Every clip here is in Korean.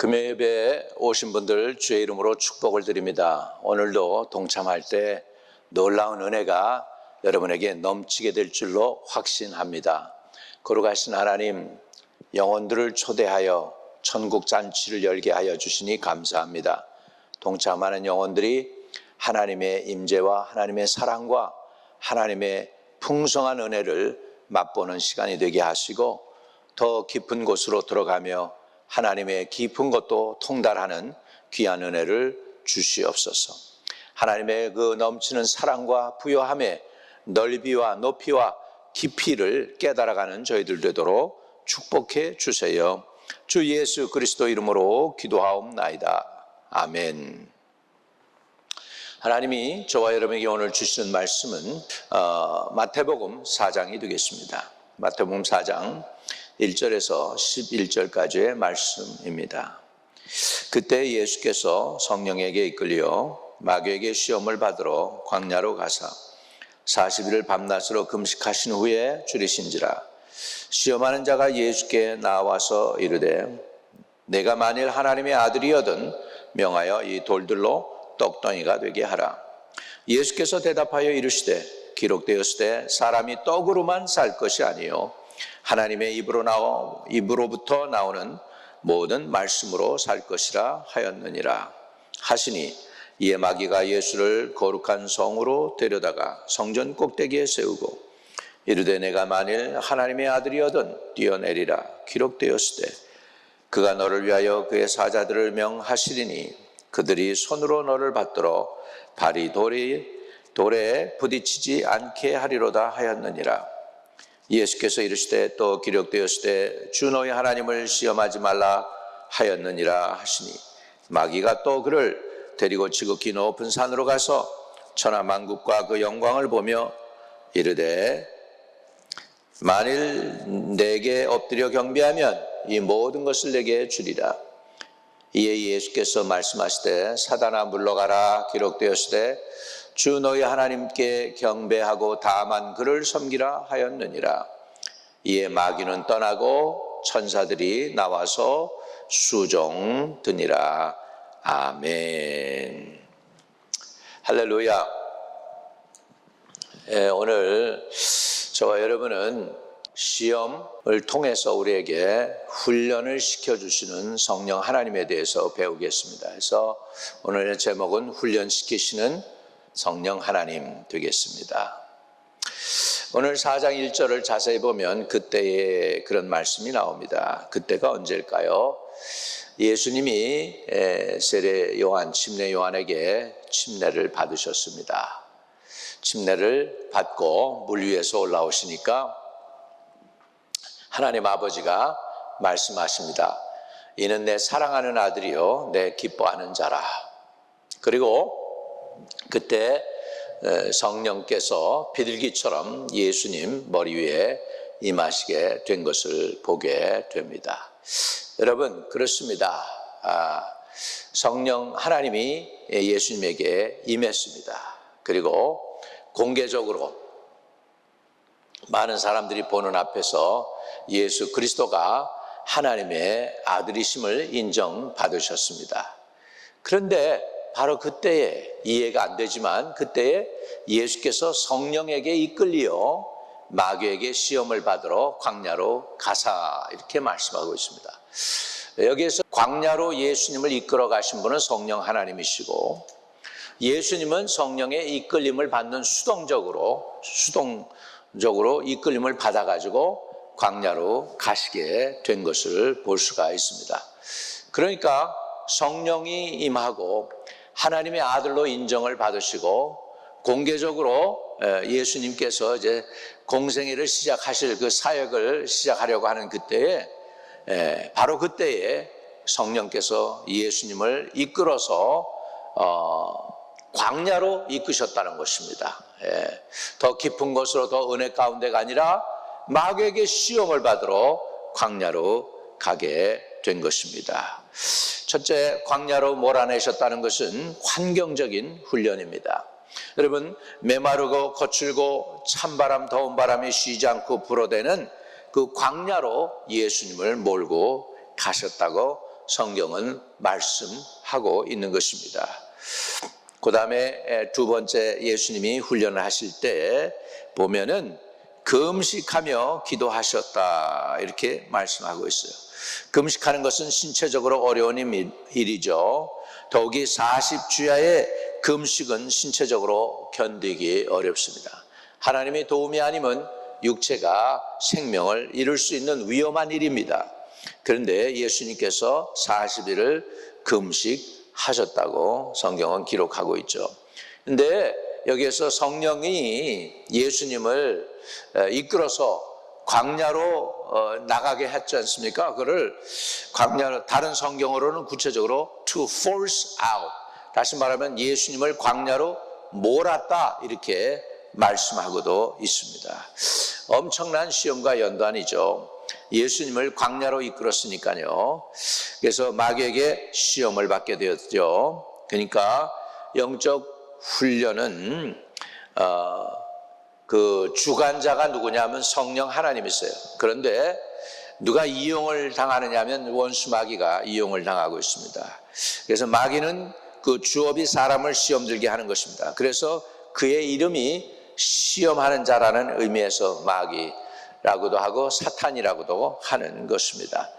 금요 예배에 오신 분들 주의 이름으로 축복을 드립니다. 오늘도 동참할 때 놀라운 은혜가 여러분에게 넘치게 될 줄로 확신합니다. 거룩하신 하나님, 영혼들을 초대하여 천국 잔치를 열게 하여 주시니 감사합니다. 동참하는 영혼들이 하나님의 임재와 하나님의 사랑과 하나님의 풍성한 은혜를 맛보는 시간이 되게 하시고 더 깊은 곳으로 들어가며 하나님의 깊은 것도 통달하는 귀한 은혜를 주시옵소서. 하나님의 그 넘치는 사랑과 부요함의 넓이와 높이와 깊이를 깨달아가는 저희들 되도록 축복해 주세요. 주 예수 그리스도 이름으로 기도하옵나이다. 아멘. 하나님이 저와 여러분에게 오늘 주시는 말씀은 어, 마태복음 4장이 되겠습니다. 마태복음 4장 1절에서 11절까지의 말씀입니다. 그때 예수께서 성령에게 이끌려 마귀에게 시험을 받으러 광야로 가사 40일을 밤낮으로 금식하신 후에 줄이신지라 시험하는 자가 예수께 나와서 이르되 내가 만일 하나님의 아들이여든 명하여 이 돌들로 떡덩이가 되게 하라 예수께서 대답하여 이르시되 기록되었을 때 사람이 떡으로만 살 것이 아니요 하나님의 입으로 나오 입으로부터 나오는 모든 말씀으로 살 것이라 하였느니라. 하시니 이에 마귀가 예수를 거룩한 성으로 데려다가 성전 꼭대기에 세우고 이르되 내가 만일 하나님의 아들이어든 뛰어내리라 기록되었을 때 그가 너를 위하여 그의 사자들을 명하시리니 그들이 손으로 너를 받들어 발이 돌이 돌에 부딪히지 않게 하리로다 하였느니라 예수께서 이르시되 또 기록되었을 때주 너희 하나님을 시험하지 말라 하였느니라 하시니 마귀가 또 그를 데리고 지극히 높은 산으로 가서 천하 만국과 그 영광을 보며 이르되 만일 내게 엎드려 경배하면 이 모든 것을 내게 주리라. 이에 예수께서 말씀하시되 사단아 물러가라 기록되었을 때 주 너희 하나님께 경배하고 다만 그를 섬기라 하였느니라. 이에 마귀는 떠나고 천사들이 나와서 수종 드니라. 아멘. 할렐루야. 예, 오늘 저와 여러분은 시험을 통해서 우리에게 훈련을 시켜주시는 성령 하나님에 대해서 배우겠습니다. 그래서 오늘의 제목은 훈련시키시는 성령 하나님 되겠습니다. 오늘 4장 1절을 자세히 보면 그때의 그런 말씀이 나옵니다. 그때가 언제일까요? 예수님이 세례 요한, 침례 요한에게 침례를 받으셨습니다. 침례를 받고 물 위에서 올라오시니까 하나님 아버지가 말씀하십니다. 이는 내 사랑하는 아들이요, 내 기뻐하는 자라. 그리고 그때 성령께서 비둘기처럼 예수님 머리 위에 임하시게 된 것을 보게 됩니다. 여러분, 그렇습니다. 아, 성령 하나님이 예수님에게 임했습니다. 그리고 공개적으로 많은 사람들이 보는 앞에서 예수 그리스도가 하나님의 아들이심을 인정받으셨습니다. 그런데 바로 그때에 이해가 안 되지만 그때에 예수께서 성령에게 이끌리어 마귀에게 시험을 받으러 광야로 가사 이렇게 말씀하고 있습니다. 여기에서 광야로 예수님을 이끌어 가신 분은 성령 하나님이시고 예수님은 성령의 이끌림을 받는 수동적으로 수동적으로 이끌림을 받아 가지고 광야로 가시게 된 것을 볼 수가 있습니다. 그러니까 성령이 임하고 하나님의 아들로 인정을 받으시고 공개적으로 예수님께서 이제 공생애를 시작하실 그 사역을 시작하려고 하는 그때에 바로 그때에 성령께서 예수님을 이끌어서 어, 광야로 이끄셨다는 것입니다. 더 깊은 곳으로 더 은혜 가운데가 아니라 마귀에게 시험을 받으러 광야로 가게 된 것입니다. 첫째, 광야로 몰아내셨다는 것은 환경적인 훈련입니다. 여러분, 메마르고 거칠고 찬바람, 더운 바람이 쉬지 않고 불어대는 그 광야로 예수님을 몰고 가셨다고 성경은 말씀하고 있는 것입니다. 그 다음에 두 번째 예수님이 훈련을 하실 때 보면은 금식하며 기도하셨다 이렇게 말씀하고 있어요. 금식하는 것은 신체적으로 어려운 일이죠. 더욱이 40주야의 금식은 신체적으로 견디기 어렵습니다. 하나님의 도움이 아니면 육체가 생명을 잃을 수 있는 위험한 일입니다. 그런데 예수님께서 40일을 금식하셨다고 성경은 기록하고 있죠. 근데 여기에서 성령이 예수님을 이끌어서 광야로 어, 나가게 했지 않습니까? 그를 광야 다른 성경으로는 구체적으로 to force out 다시 말하면 예수님을 광야로 몰았다 이렇게 말씀하고도 있습니다. 엄청난 시험과 연단이죠. 예수님을 광야로 이끌었으니까요. 그래서 마귀에게 시험을 받게 되었죠. 그러니까 영적 훈련은 어, 그 주관자가 누구냐면 성령 하나님이세요. 그런데 누가 이용을 당하느냐면 원수 마귀가 이용을 당하고 있습니다. 그래서 마귀는 그 주업이 사람을 시험 들게 하는 것입니다. 그래서 그의 이름이 시험하는 자라는 의미에서 마귀라고도 하고 사탄이라고도 하는 것입니다.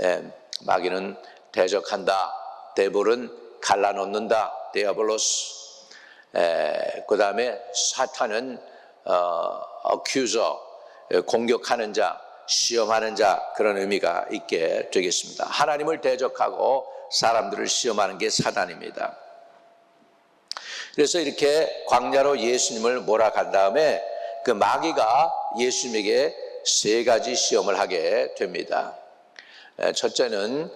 에, 마귀는 대적한다. 데볼은 갈라놓는다. 데아볼로스. 그 다음에 사탄은 어, accuser, 공격하는 자, 시험하는 자 그런 의미가 있게 되겠습니다. 하나님을 대적하고 사람들을 시험하는 게 사단입니다. 그래서 이렇게 광야로 예수님을 몰아간 다음에 그 마귀가 예수님에게 세 가지 시험을 하게 됩니다. 첫째는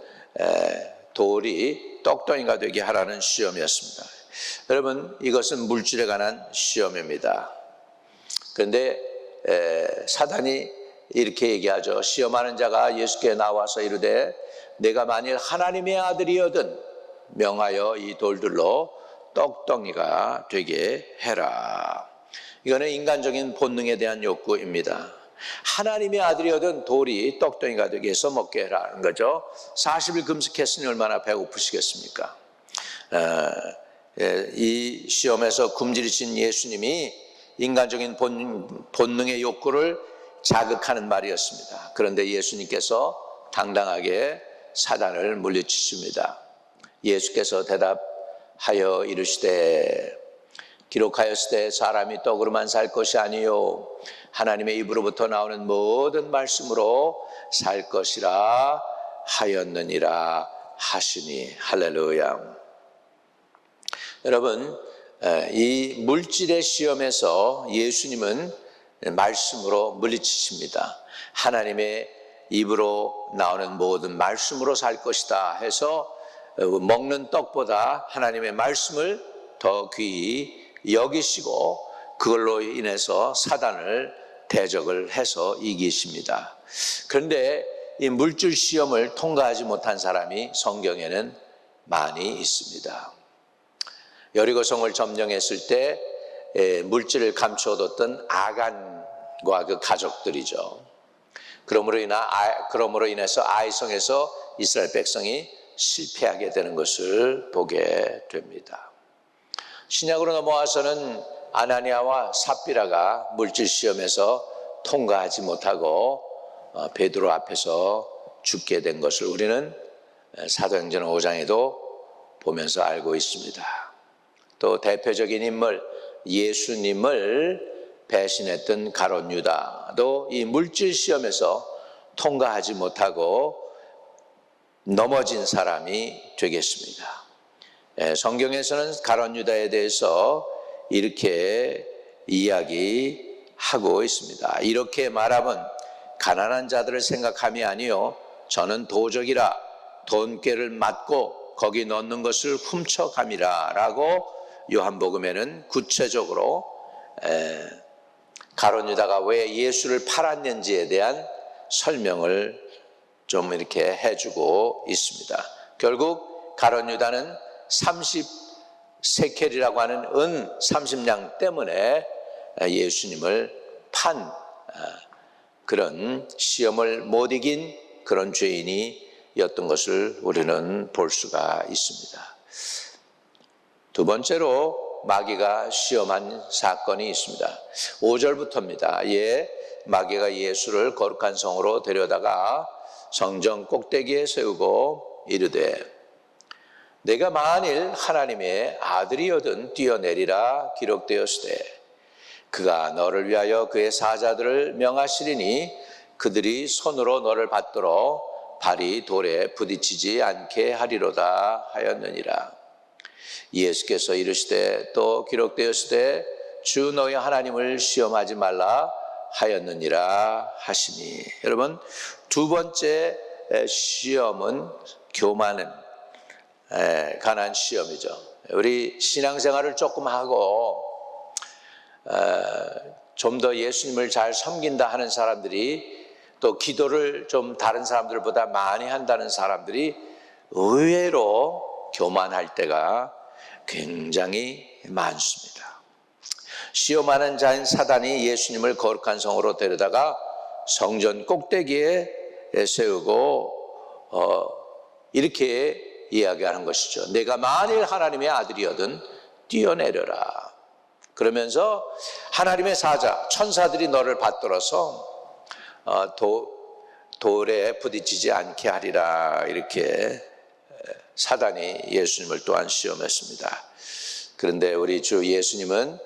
돌이 떡덩이가 되게 하라는 시험이었습니다. 여러분 이것은 물질에 관한 시험입니다. 그런데 사단이 이렇게 얘기하죠. 시험하는 자가 예수께 나와서 이르되 내가 만일 하나님의 아들이여든 명하여 이 돌들로 떡덩이가 되게 해라. 이거는 인간적인 본능에 대한 욕구입니다. 하나님의 아들이어든 돌이 떡덩이가 되게 해서 먹게 해라는 거죠. 40일 금식했으니 얼마나 배고프시겠습니까? 이 시험에서 굶주리신 예수님이 인간적인 본, 본능의 욕구를 자극하는 말이었습니다. 그런데 예수님께서 당당하게 사단을 물리치십니다. 예수께서 대답하여 이르시되 기록하였을 사람이 떡으로만 살 것이 아니요 하나님의 입으로부터 나오는 모든 말씀으로 살 것이라 하였느니라 하시니 할렐루야. 여러분 이 물질의 시험에서 예수님은 말씀으로 물리치십니다. 하나님의 입으로 나오는 모든 말씀으로 살 것이다 해서 먹는 떡보다 하나님의 말씀을 더 귀히 여기시고 그걸로 인해서 사단을 대적을 해서 이기십니다. 그런데 이 물질 시험을 통과하지 못한 사람이 성경에는 많이 있습니다. 여리고성을 점령했을 때 물질을 감춰뒀던 아간과 그 가족들이죠. 그러므로 인하 그러므로 인해서 아이성에서 이스라엘 백성이 실패하게 되는 것을 보게 됩니다. 신약으로 넘어와서는 아나니아와 삽비라가 물질 시험에서 통과하지 못하고 어, 베드로 앞에서 죽게 된 것을 우리는 사도행전 5장에도 보면서 알고 있습니다. 또 대표적인 인물 예수님을 배신했던 가론 유다도 이 물질 시험에서 통과하지 못하고 넘어진 사람이 되겠습니다. 예, 성경에서는 가론 유다에 대해서 이렇게 이야기하고 있습니다. 이렇게 말하면 가난한 자들을 생각함이 아니요 저는 도적이라 돈꾀를 맞고 거기 넣는 것을 훔쳐감이라라고 요한복음에는 구체적으로 가론 유다가 왜 예수를 팔았는지에 대한 설명을 좀 이렇게 해주고 있습니다. 결국 가론 유다는 30세켈이라고 하는 은 30냥 때문에 예수님을 판 아, 그런 시험을 못 이긴 그런 죄인이 시험이었던 것을 우리는 볼 수가 있습니다. 두 번째로 마귀가 시험한 사건이 있습니다. 5절부터입니다. 예, 마귀가 예수를 거룩한 성으로 데려다가 성전 꼭대기에 세우고 이르되 내가 만일 하나님의 아들이여든 뛰어내리라 기록되었으되 그가 너를 위하여 그의 사자들을 명하시리니 그들이 손으로 너를 받들어 발이 돌에 부딪히지 않게 하리로다 하였느니라. 예수께서 이르시되 또 기록되었으되 주 너희 하나님을 시험하지 말라 하였느니라 하시니 여러분 두 번째 시험은 교만은 관한 시험이죠. 우리 신앙생활을 조금 하고 좀 더 예수님을 잘 섬긴다 하는 사람들이 또 기도를 좀 다른 사람들보다 많이 한다는 사람들이 의외로 교만할 때가 굉장히 많습니다. 시험하는 자인 사단이 예수님을 거룩한 성으로 데려다가 성전 꼭대기에 세우고 어, 이렇게 이야기하는 것이죠. 내가 만일 하나님의 아들이거든 뛰어내려라. 그러면서 하나님의 사자, 천사들이 너를 받들어서 어, 도, 돌에 부딪히지 않게 하리라. 이렇게 사단이 예수님을 또한 시험했습니다. 그런데 우리 주 예수님은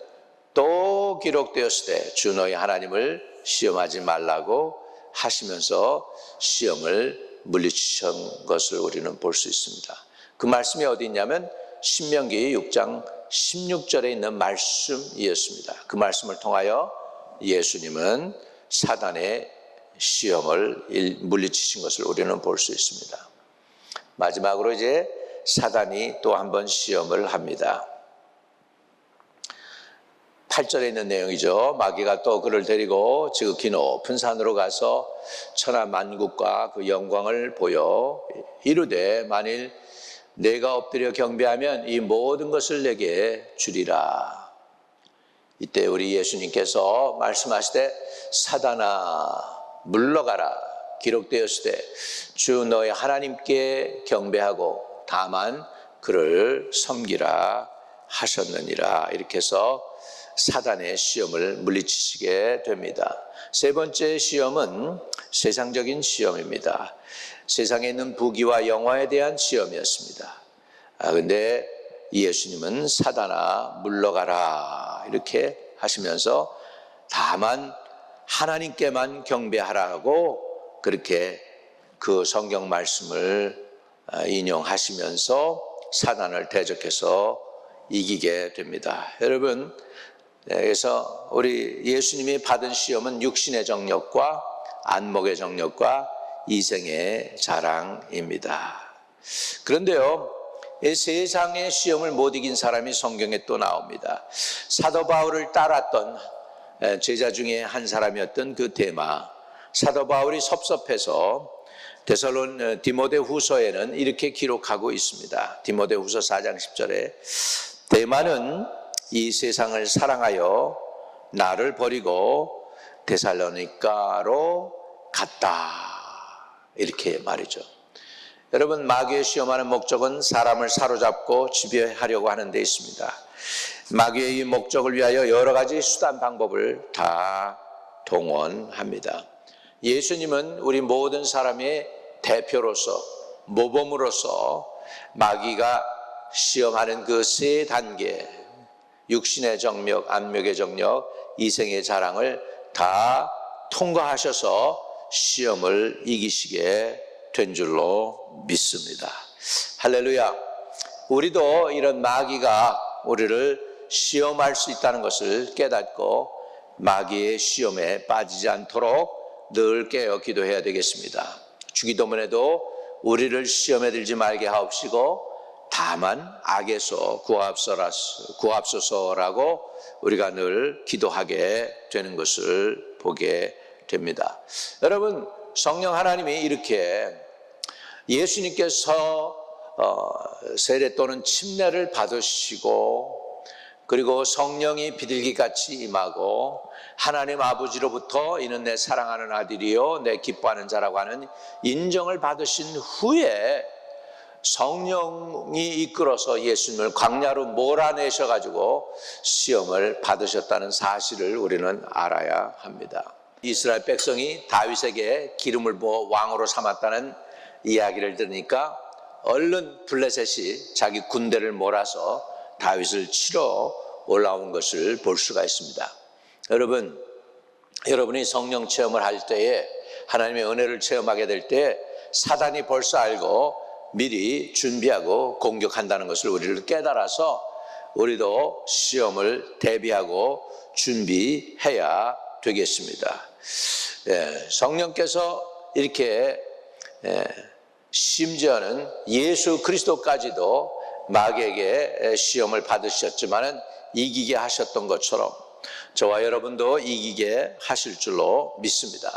또 기록되었을 때 주 너희 하나님을 시험하지 말라고 하시면서 시험을 물리치신 것을 우리는 볼 수 있습니다. 그 말씀이 어디 있냐면 신명기 6장 16절에 있는 말씀이었습니다. 그 말씀을 통하여 예수님은 사단의 시험을 물리치신 것을 우리는 볼 수 있습니다. 마지막으로 이제 사단이 또 한 번 시험을 합니다. 8절에 있는 내용이죠. 마귀가 또 그를 데리고 지극히 높은 산으로 가서 천하 만국과 그 영광을 보여 이르되 만일 내가 엎드려 경배하면 이 모든 것을 내게 주리라. 이때 우리 예수님께서 말씀하시되 사단아 물러가라 기록되었을 때 주 너의 하나님께 경배하고 다만 그를 섬기라 하셨느니라 이렇게 해서 사단의 시험을 물리치시게 됩니다. 세 번째 시험은 세상적인 시험입니다. 세상에 있는 부귀와 영화에 대한 시험이었습니다. 아, 근데 예수님은 사단아 물러가라 이렇게 하시면서 다만 하나님께만 경배하라고 그렇게 그 성경 말씀을 인용하시면서 사단을 대적해서 이기게 됩니다. 여러분, 그래서 우리 예수님이 받은 시험은 육신의 정력과 안목의 정력과 이생의 자랑입니다. 그런데요, 이 세상의 시험을 못 이긴 사람이 성경에 또 나옵니다. 사도 바울을 따랐던 제자 중에 한 사람이었던 그 대마. 사도 바울이 섭섭해서 데살론 디모데 후서에는 이렇게 기록하고 있습니다. 디모데 후서 4장 10절에 대마는 이 세상을 사랑하여 나를 버리고 데살로니가로 갔다. 이렇게 말이죠. 여러분 마귀의 시험하는 목적은 사람을 사로잡고 지배하려고 하는 데 있습니다. 마귀의 이 목적을 위하여 여러 가지 수단 방법을 다 동원합니다. 예수님은 우리 모든 사람의 대표로서 모범으로서 마귀가 시험하는 그 세 단계 육신의 정력, 안목의 정력, 이생의 자랑을 다 통과하셔서 시험을 이기시게 된 줄로 믿습니다. 할렐루야. 우리도 이런 마귀가 우리를 시험할 수 있다는 것을 깨닫고 마귀의 시험에 빠지지 않도록 늘 깨어 기도해야 되겠습니다. 주기도문에도 우리를 시험에 들지 말게 하옵시고 다만 악에서 구합소서라고 우리가 늘 기도하게 되는 것을 보게 됩니다. 여러분 성령 하나님이 이렇게 예수님께서 어, 세례 또는 침례를 받으시고 그리고 성령이 비둘기같이 임하고 하나님 아버지로부터 이는 내 사랑하는 아들이요 내 기뻐하는 자라고 하는 인정을 받으신 후에 성령이 이끌어서 예수님을 광야로 몰아내셔 가지고 시험을 받으셨다는 사실을 우리는 알아야 합니다. 이스라엘 백성이 다윗에게 기름을 부어 왕으로 삼았다는 이야기를 들으니까 얼른 블레셋이 자기 군대를 몰아서 다윗을 치러 올라온 것을 볼 수가 있습니다. 여러분, 여러분이 성령 체험을 할 때에 하나님의 은혜를 체험하게 될 때 사단이 벌써 알고 미리 준비하고 공격한다는 것을 우리를 깨달아서 우리도 시험을 대비하고 준비해야 되겠습니다. 예, 성령께서 이렇게 예, 심지어는 예수 그리스도까지도 마귀에게 시험을 받으셨지만은 이기게 하셨던 것처럼 저와 여러분도 이기게 하실 줄로 믿습니다.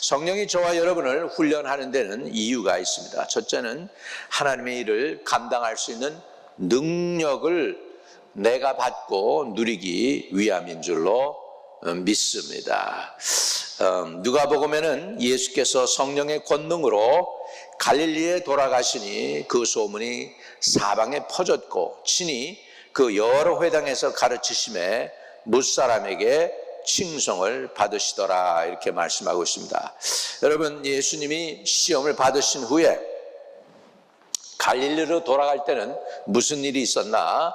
성령이 저와 여러분을 훈련하는 데는 이유가 있습니다. 첫째는 하나님의 일을 감당할 수 있는 능력을 내가 받고 누리기 위함인 줄로 믿습니다. 음, 누가 보면은 예수께서 성령의 권능으로 갈릴리에 돌아가시니 그 소문이 사방에 퍼졌고 친히 그 여러 회당에서 가르치심에 무사람에게 칭송을 받으시더라 이렇게 말씀하고 있습니다. 여러분 예수님이 시험을 받으신 후에 갈릴리로 돌아갈 때는 무슨 일이 있었나?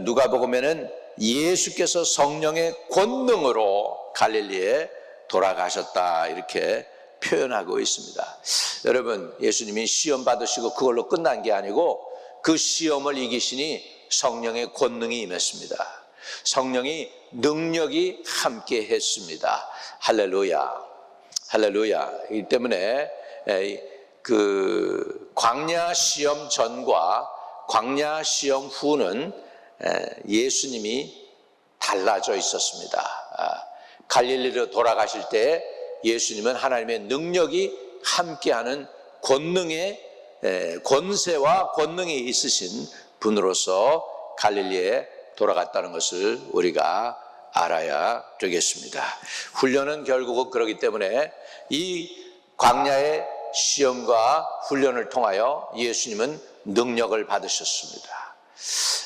누가 보면은 예수께서 성령의 권능으로 갈릴리에 돌아가셨다 이렇게 표현하고 있습니다. 여러분 예수님이 시험 받으시고 그걸로 끝난 게 아니고 그 시험을 이기시니 성령의 권능이 임했습니다. 성령이 능력이 함께 했습니다. 할렐루야. 할렐루야. 이 때문에 그 광야 시험 전과 광야 시험 후는 예수님이 달라져 있었습니다. 아, 갈릴리로 돌아가실 때 예수님은 하나님의 능력이 함께하는 권능의 권세와 권능이 있으신 분으로서 갈릴리에 돌아갔다는 것을 우리가 알아야 되겠습니다. 훈련은 결국은 그러기 때문에 이 광야의 시험과 훈련을 통하여 예수님은 능력을 받으셨습니다.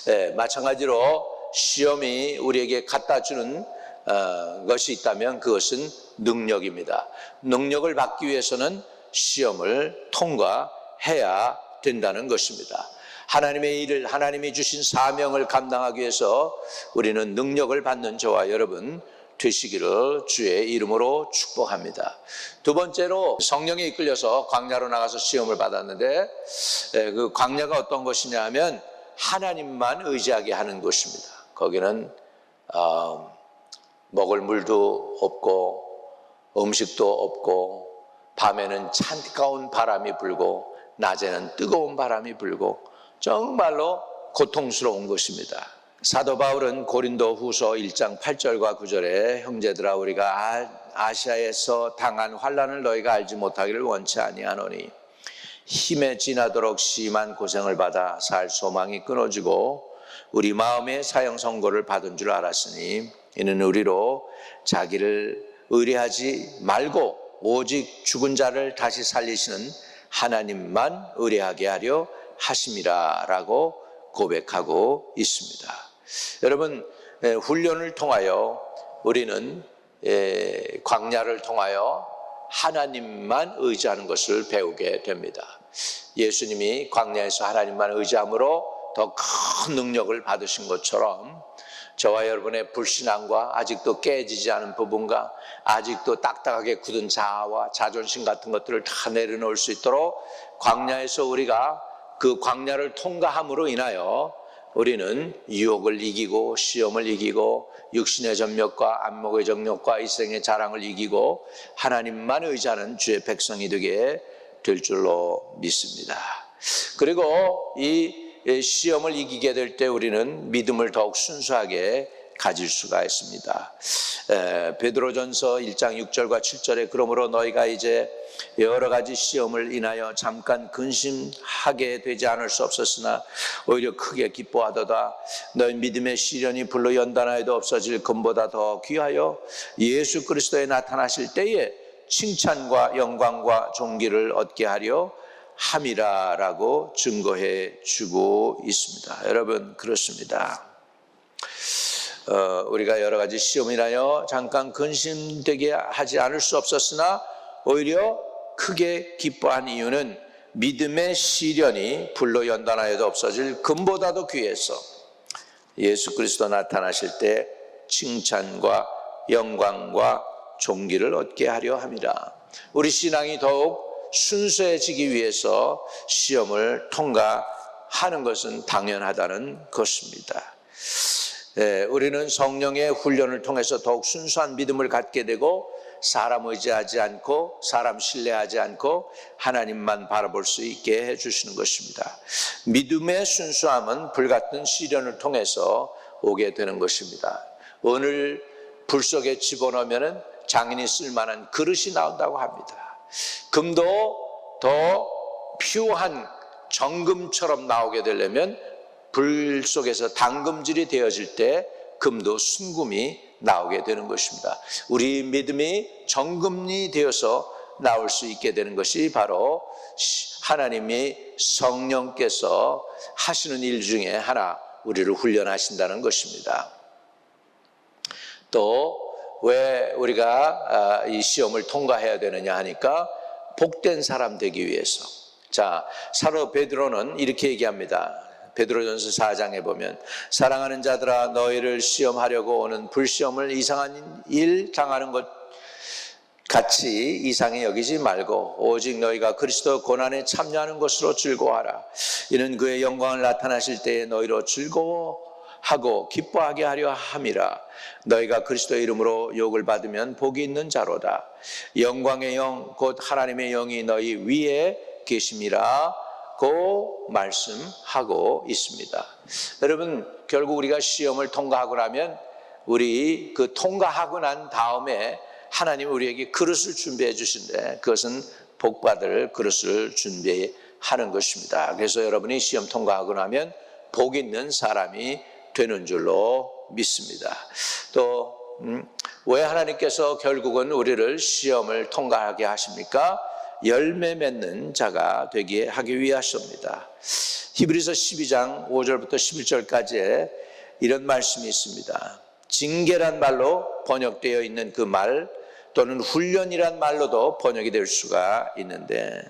예, 마찬가지로 시험이 우리에게 갖다 주는 어, 것이 있다면 그것은 능력입니다. 능력을 받기 위해서는 시험을 통과 해야 된다는 것입니다. 하나님의 일을 하나님이 주신 사명을 감당하기 위해서 우리는 능력을 받는 저와 여러분 되시기를 주의 이름으로 축복합니다. 두 번째로 성령에 이끌려서 광야로 나가서 시험을 받았는데 그 광야가 어떤 것이냐 하면 하나님만 의지하게 하는 곳입니다. 거기는 어, 먹을 물도 없고 음식도 없고 밤에는 찬가운 바람이 불고 낮에는 뜨거운 바람이 불고 정말로 고통스러운 것입니다. 사도 바울은 고린도 후서 1장 8절과 9절에 형제들아 우리가 아시아에서 당한 환란을 너희가 알지 못하기를 원치 아니하노니 힘에 지나도록 심한 고생을 받아 살 소망이 끊어지고 우리 마음의 사형 선고를 받은 줄 알았으니 이는 우리로 자기를 의뢰하지 말고 오직 죽은 자를 다시 살리시는 하나님만 의뢰하게 하려 하심이라라고 고백하고 있습니다. 여러분 훈련을 통하여 우리는 광야를 통하여 하나님만 의지하는 것을 배우게 됩니다. 예수님이 광야에서 하나님만 의지함으로 더 큰 능력을 받으신 것처럼 저와 여러분의 불신앙과 아직도 깨지지 않은 부분과 아직도 딱딱하게 굳은 자아와 자존심 같은 것들을 다 내려놓을 수 있도록 광야에서 우리가 그 광야를 통과함으로 인하여 우리는 유혹을 이기고 시험을 이기고 육신의 전력과 안목의 정력과 이생의 자랑을 이기고 하나님만 의지하는 주의 백성이 되게 될 줄로 믿습니다. 그리고 이 시험을 이기게 될 때 우리는 믿음을 더욱 순수하게 가질 수가 있습니다. 에, 베드로전서 1장 6절과 7절에 그러므로 너희가 이제 여러 가지 시험을 인하여 잠깐 근심하게 되지 않을 수 없었으나 오히려 크게 기뻐하도다 너희 믿음의 시련이 불로 연단하여도 없어질 금보다 더 귀하여 예수 그리스도에 나타나실 때에 칭찬과 영광과 존귀를 얻게 하려 함이라라고 증거해 주고 있습니다. 여러분 그렇습니다. 어, 우리가 여러 가지 시험이나여 잠깐 근심되게 하지 않을 수 없었으나 오히려 크게 기뻐한 이유는 믿음의 시련이 불로 연단하여도 없어질 금보다도 귀해서 예수 그리스도 나타나실 때 칭찬과 영광과 존귀를 얻게 하려 함이라. 우리 신앙이 더욱 순수해지기 위해서 시험을 통과하는 것은 당연하다는 것입니다. 예, 우리는 성령의 훈련을 통해서 더욱 순수한 믿음을 갖게 되고 사람 의지하지 않고 사람 신뢰하지 않고 하나님만 바라볼 수 있게 해주시는 것입니다. 믿음의 순수함은 불같은 시련을 통해서 오게 되는 것입니다. 오늘 불 속에 집어넣으면 장인이 쓸만한 그릇이 나온다고 합니다. 금도 더 퓨어한 정금처럼 나오게 되려면 불 속에서 당금질이 되어질 때 금도 순금이 나오게 되는 것입니다. 우리 믿음이 정금이 되어서 나올 수 있게 되는 것이 바로 하나님이 성령께서 하시는 일 중에 하나 우리를 훈련하신다는 것입니다. 또 왜 우리가 아, 이 시험을 통과해야 되느냐 하니까 복된 사람 되기 위해서. 자, 사도 베드로는 이렇게 얘기합니다. 베드로전서 4장에 보면 사랑하는 자들아 너희를 시험하려고 오는 불시험을 이상한 일 당하는 것 같이 이상히 여기지 말고 오직 너희가 그리스도 고난에 참여하는 것으로 즐거워하라. 이는 그의 영광을 나타나실 때에 너희로 즐거워 하고 기뻐하게 하려 함이라. 너희가 그리스도 이름으로 욕을 받으면 복이 있는 자로다. 영광의 영 곧 하나님의 영이 너희 위에 계심이라. 고 말씀하고 있습니다. 여러분, 결국 우리가 시험을 통과하고 나면 우리 그 통과하고 난 다음에 하나님 우리에게 그릇을 준비해 주신데 그것은 복받을 그릇을 준비하는 것입니다. 그래서 여러분이 시험 통과하고 나면 복 있는 사람이 되는 줄로 믿습니다. 또, 음, 왜 하나님께서 결국은 우리를 시험을 통과하게 하십니까? 열매 맺는 자가 되게 하기 위하십니다. 히브리서 12장 5절부터 11절까지 이런 말씀이 있습니다. 징계란 말로 번역되어 있는 그 말 또는 훈련이란 말로도 번역이 될 수가 있는데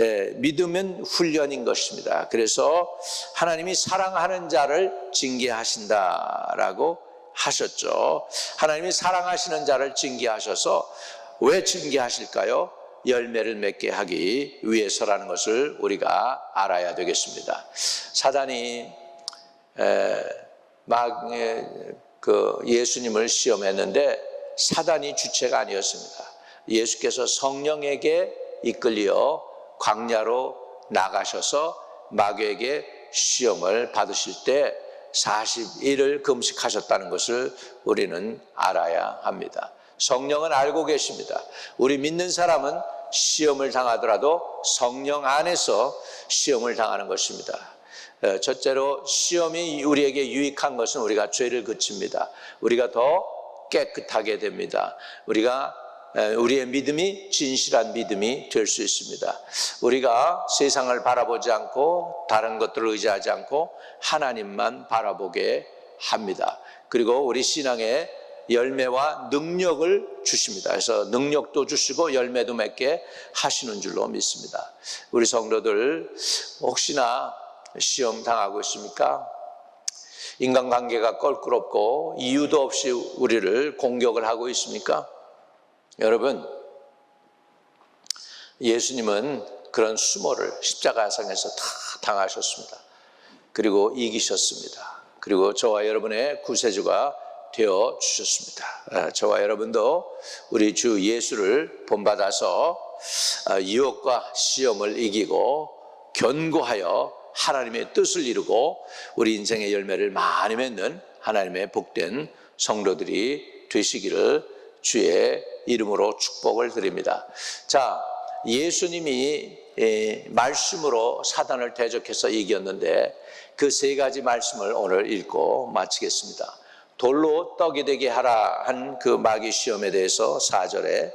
예, 믿음은 훈련인 것입니다. 그래서 하나님이 사랑하는 자를 징계하신다라고 하셨죠. 하나님이 사랑하시는 자를 징계하셔서 왜 징계하실까요? 열매를 맺게 하기 위해서라는 것을 우리가 알아야 되겠습니다. 사단이 막그 예수님을 시험했는데 사단이 주체가 아니었습니다. 예수께서 성령에게 이끌려 광야로 나가셔서 마귀에게 시험을 받으실 때 40일을 금식하셨다는 것을 우리는 알아야 합니다. 성령은 알고 계십니다. 우리 믿는 사람은 시험을 당하더라도 성령 안에서 시험을 당하는 것입니다. 어, 첫째로 시험이 우리에게 유익한 것은 우리가 죄를 그칩니다. 우리가 더 깨끗하게 됩니다. 우리가 우리의 믿음이 진실한 믿음이 될 수 있습니다. 우리가 세상을 바라보지 않고 다른 것들을 의지하지 않고 하나님만 바라보게 합니다. 그리고 우리 신앙의 열매와 능력을 주십니다. 그래서 능력도 주시고 열매도 맺게 하시는 줄로 믿습니다. 우리 성도들 혹시나 시험 당하고 있습니까? 인간관계가 껄끄럽고 이유도 없이 우리를 공격을 하고 있습니까? 여러분, 예수님은 그런 수모를 십자가상에서 다 당하셨습니다. 그리고 이기셨습니다. 그리고 저와 여러분의 구세주가 되어 주셨습니다. 아, 저와 여러분도 우리 주 예수를 본받아서 아, 유혹과 시험을 이기고 견고하여 하나님의 뜻을 이루고 우리 인생의 열매를 많이 맺는 하나님의 복된 성도들이 되시기를 주의 이름으로 축복을 드립니다. 자, 예수님이 예, 말씀으로 사단을 대적해서 이겼는데 그 세 가지 말씀을 오늘 읽고 마치겠습니다. 돌로 떡이 되게 하라 한 그 마귀 시험에 대해서 4절에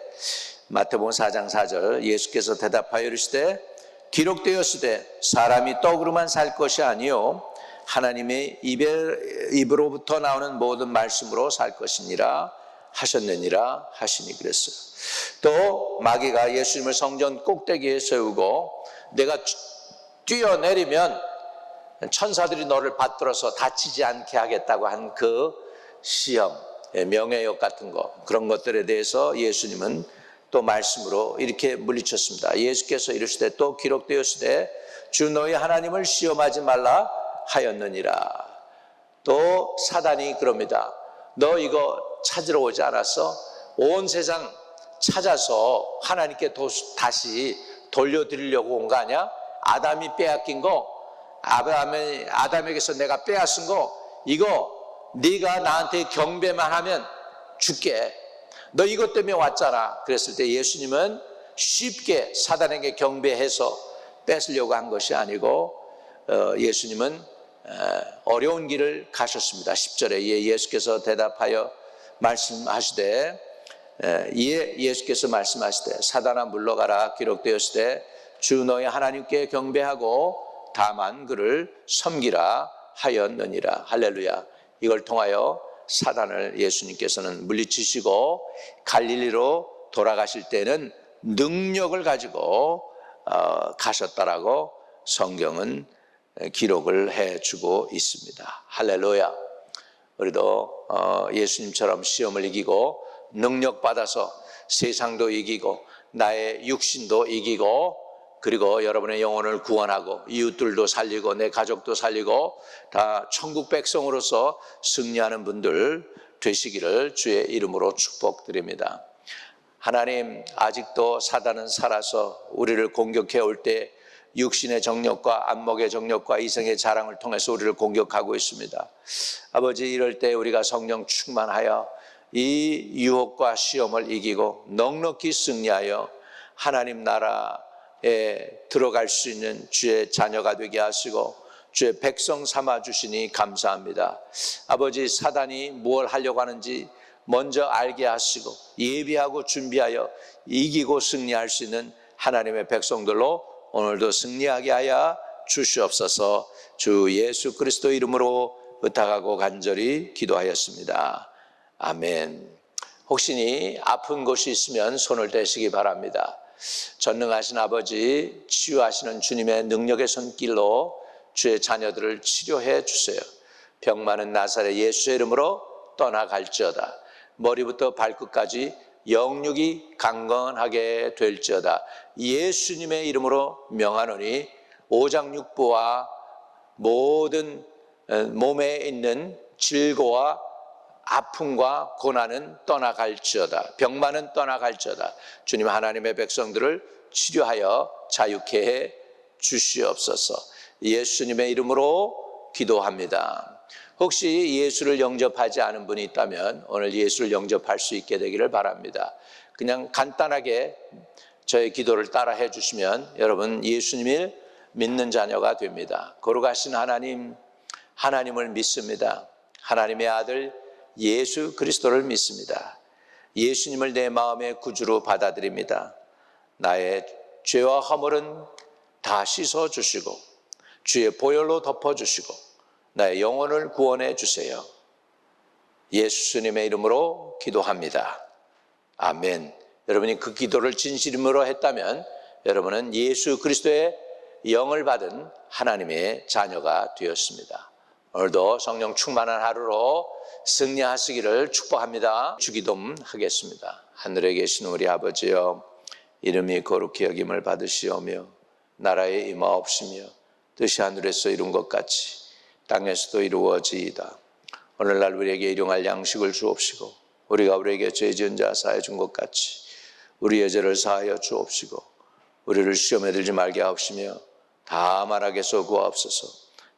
마태복음 4장 4절 예수께서 대답하여 이르시되 기록되었으되 사람이 떡으로만 살 것이 아니요 하나님의 입에, 입으로부터 나오는 모든 말씀으로 살 것이니라 하셨느니라 하시니 그랬어요. 또 마귀가 예수님을 성전 꼭대기에 세우고 내가 뛰어내리면 천사들이 너를 받들어서 다치지 않게 하겠다고 한 그 시험, 예, 명예욕 같은 거 그런 것들에 대해서 예수님은 또 말씀으로 이렇게 물리쳤습니다. 예수께서 이르시되 또 기록되었으되 주 너희 하나님을 시험하지 말라 하였느니라. 또 사단이 그럽니다. 너 이거 찾으러 오지 않았어? 온 세상 찾아서 하나님께 도, 다시 돌려드리려고 온 거 아니야? 아담이 빼앗긴 거, 아담의, 아담에게서 내가 빼앗은 거, 이거 네가 나한테 경배만 하면 줄게. 너 이것 때문에 왔잖아. 그랬을 때 예수님은 쉽게 사단에게 경배해서 뺏으려고 한 것이 아니고 어, 예수님은 어려운 길을 가셨습니다. 10절에 예수께서 대답하여 말씀하시되 이에 예수께서 말씀하시되 사단아 물러가라 기록되었을 때주 너희 하나님께 경배하고 다만 그를 섬기라 하였느니라 할렐루야 이걸 통하여 사단을 예수님께서는 물리치시고 갈릴리로 돌아가실 때는 능력을 가지고 어, 가셨다라고 성경은 기록을 해주고 있습니다. 할렐루야. 우리도 어, 예수님처럼 시험을 이기고 능력 받아서 세상도 이기고 나의 육신도 이기고 그리고 여러분의 영혼을 구원하고 이웃들도 살리고 내 가족도 살리고 다 천국 백성으로서 승리하는 분들 되시기를 주의 이름으로 축복드립니다. 하나님 아직도 사단은 살아서 우리를 공격해 올 때 육신의 정력과 안목의 정력과 이성의 자랑을 통해서 우리를 공격하고 있습니다. 아버지 이럴 때 우리가 성령 충만하여 이 유혹과 시험을 이기고 넉넉히 승리하여 하나님 나라 에 들어갈 수 있는 주의 자녀가 되게 하시고 주의 백성 삼아 주시니 감사합니다. 아버지 사단이 무엇 하려고 하는지 먼저 알게 하시고 예비하고 준비하여 이기고 승리할 수 있는 하나님의 백성들로 오늘도 승리하게 하여 주시옵소서. 주 예수 그리스도 이름으로 부탁하고 간절히 기도하였습니다. 아멘. 혹시니 아픈 곳이 있으면 손을 대시기 바랍니다. 전능하신 아버지, 치유하시는 주님의 능력의 손길로 주의 자녀들을 치료해 주세요. 병 많은 나사렛 예수의 이름으로 떠나갈지어다. 머리부터 발끝까지 영육이 강건하게 될지어다. 예수님의 이름으로 명하노니 오장육부와 모든 몸에 있는 질고와 아픔과 고난은 떠나갈지어다. 병만은 떠나갈지어다. 주님 하나님의 백성들을 치료하여 자유케 해 주시옵소서. 예수님의 이름으로 기도합니다. 혹시 예수를 영접하지 않은 분이 있다면 오늘 예수를 영접할 수 있게 되기를 바랍니다. 그냥 간단하게 저의 기도를 따라 해 주시면 여러분 예수님을 믿는 자녀가 됩니다. 거룩하신 하나님, 하나님을 믿습니다. 하나님의 아들 예수 그리스도를 믿습니다. 예수님을 내 마음의 구주로 받아들입니다. 나의 죄와 허물은 다 씻어 주시고 주의 보혈로 덮어 주시고 나의 영혼을 구원해 주세요. 예수님의 이름으로 기도합니다. 아멘. 여러분이 그 기도를 진실임으로 했다면 여러분은 예수 그리스도의 영을 받은 하나님의 자녀가 되었습니다. 오늘도 성령 충만한 하루로 승리하시기를 축복합니다. 주기돔 하겠습니다. 하늘에 계신 우리 아버지여 이름이 거룩히 여김을 받으시오며 나라에 임하옵시며 뜻이 하늘에서 이룬 것 같이 땅에서도 이루어지이다. 오늘날 우리에게 일용할 양식을 주옵시고 우리가 우리에게 죄 지은 자 사해 준 것 같이 우리의 죄를 사하여 주옵시고 우리를 시험에 들지 말게 하옵시며 다 말하게서 구하옵소서.